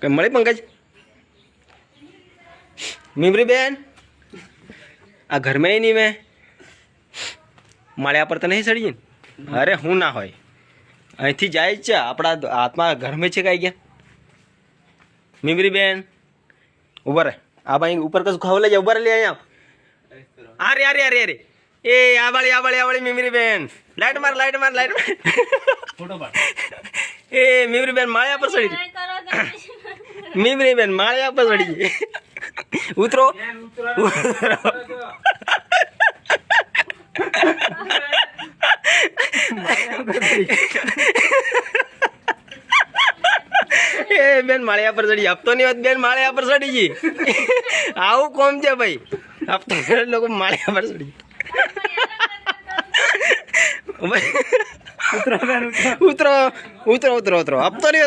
કઈ મળી પંકજ? મીમરી બેન આ ઘરમાં નહીં મેં. માળ્યા પર તો નહીં સડી અરે હું ના હોય. અહીંથી જાય જ છે. આપણા હાથમાં ઘરમાં છે કાંઈ ગયા? મીમરી બેન ઊભા રહે. આ ભાઈ ઉપર કશું ખાવ લઈ જાય? ઊભા લે અહીંયા. અરે અરે અરે અરે. એ આ વાળી આ વાળી આ વાળી મીમરી બેન લાઈટ માર લાઈટ માર લાઈટ માર. ફોટો પાડ. એ મીમરી બેન માળ્યા પર સડી મીમરી બેન માળ્યા પર વળી ઉતરો. બેન માળિયા પર ચડી હપ્તો ની વાત બેન માળિયા પર ચડી ગઈ. આવું કોમ છે ભાઈ. હપ્તો લોકો માળિયા પર ચડી ઉતરો ઉતરો. ઉતરો ઉતરો હપ્તો ની